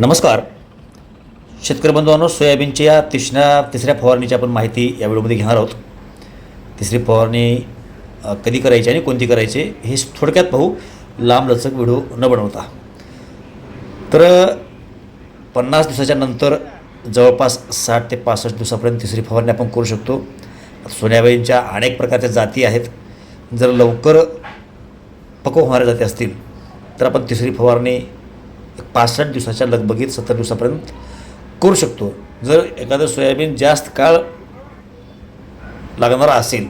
नमस्कार. शेतकरी बंधूंनो सोयाबीनच्या या तिसऱ्या तिसऱ्या फवारणीची आपण माहिती या व्हिडिओमध्ये घेणार आहोत. तिसरी फवारणी कधी करायची आणि कोणती करायची हे थोडक्यात पाहू. लांब लचक व्हिडिओ न बनवता. तर पन्नास दिवसाच्या नंतर जवळपास साठ ते पासष्ट दिवसापर्यंत तिसरी फवारणी आपण करू शकतो. सोयाबीनच्या अनेक प्रकारच्या जाती आहेत. जर लवकर पक्व होणाऱ्या जाती असतील तर आपण तिसरी फवारणी पासष्ट दिवसाच्या लगबगीत सत्तर दिवसापर्यंत करू शकतो. जर एखादं सोयाबीन जास्त काळ लागणारं असेल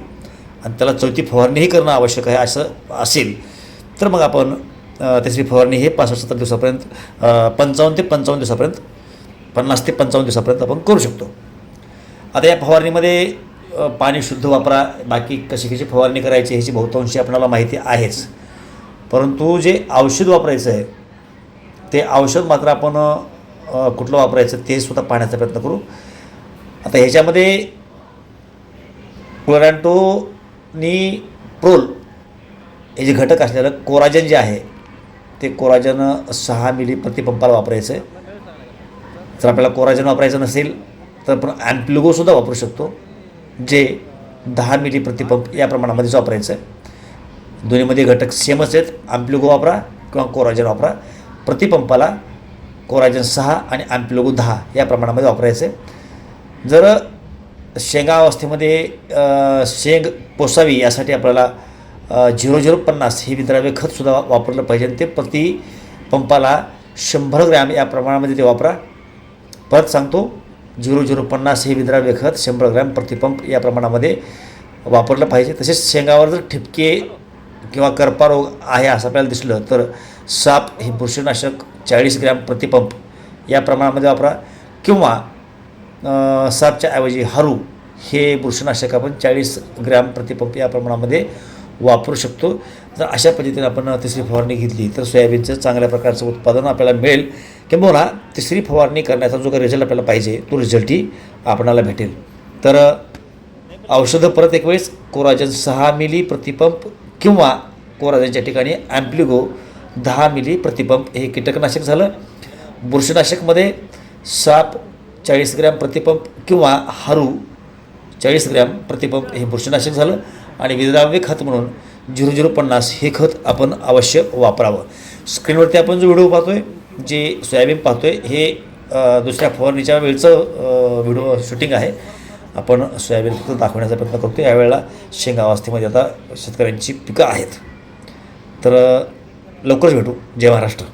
आणि त्याला चौथी फवारणीही करणं आवश्यक आहे असं असेल तर मग आपण अ, तिसरी फवारणी हे पासष्ट सत्तर दिवसापर्यंत पंचावन्न ते पंचावन्न दिवसापर्यंत पन्नास ते पंचावन्न दिवसापर्यंत आपण करू शकतो. आता या फवारणीमध्ये पाणी शुद्ध वापरा बाकी कशी कशी फवारणी करायची ह्याची बहुतांशी आपल्याला माहिती आहेच. परंतु जे औषध वापरायचं आहे ते औषध मात्र आपण कुठलं वापरायचं ते सुद्धा पाहण्याचा प्रयत्न करू. आता ह्याच्यामध्ये क्लोरॅन्टोनी प्रोल हे जे घटक असलेलं कोराजन जे आहे ते कोराजन सहा मिली प्रतिपंपाला वापरायचं आहे. जर आपल्याला कोराजन वापरायचं नसेल तर आपण ॲम्प्लुगोसुद्धा वापरू शकतो जे दहा मिली प्रतिपंप या प्रमाणामध्येच वापरायचं आहे. दोन्हीमध्ये घटक सेमच आहेत ॲम्प्लुगो वापरा किंवा कोराजन वापरा. प्रतिपंपाला कोराजन सहा आणि ॲम्प्लिगो दहा या प्रमाणामध्ये वापरायचं. जर शेंगा अवस्थेमध्ये शेंग पोसावी यासाठी आपल्याला झिरो झिरो पन्नास हे विद्राव्य खतसुद्धा वापरलं पाहिजे आणि ते प्रति पंपाला शंभर ग्रॅम या प्रमाणामध्ये ते वापरा. परत सांगतो झिरो झिरो पन्नास हे विद्राव्य खत शंभर ग्रॅम प्रतिपंप या प्रमाणामध्ये वापरलं पाहिजे. तसेच शेंगावर जर ठिपके किंवा कर्पारोग आहे असं आपल्याला दिसलं तर साप हे बुरशीनाशक चाळीस ग्रॅम प्रतिपंप या प्रमाणामध्ये वापरा. किंवा सापच्या ऐवजी हरू हे बुरशीनाशक आपण चाळीस ग्रॅम प्रतिपंप या प्रमाणामध्ये वापरू शकतो. जर अशा पद्धतीने आपण तिसरी फवारणी घेतली तर सोयाबीनचं चांगल्या प्रकारचं उत्पादन आपल्याला मिळेल. किंबहुना तिसरी फवारणी करण्याचा जो काही रिझल्ट आपल्याला पाहिजे तो रिझल्टही आपणाला भेटेल. तर औषधं परत एक वेळेस कोराजन सहा मिली प्रतिपंप किंवा कोराजनच्या ठिकाणी ॲम्प्लिगो दहा मिली प्रतिपंप हे कीटकनाशक झालं. बुरशीनाशकमध्ये साप चाळीस ग्रॅम प्रतिपंप किंवा हारू चाळीस ग्रॅम प्रतिपंप हे बुरशीनाशक झालं. आणि विद्राव्य खत म्हणून झिरो झिरो पन्नास हे खत आपण अवश्य वापरावं. स्क्रीनवरती आपण जो व्हिडिओ पाहतो आहे जे सोयाबीन पाहतो आहे हे दुसऱ्या फवारणीच्या वेळचं व्हिडिओ शूटिंग आहे. आपण सोयाबीन फक्त दाखवण्याचा प्रयत्न करतो यावेळेला शेंगा अवस्थेमध्ये आता शेतकऱ्यांची पिकं आहेत. तर लवकरच भेटू. जय महाराष्ट्र.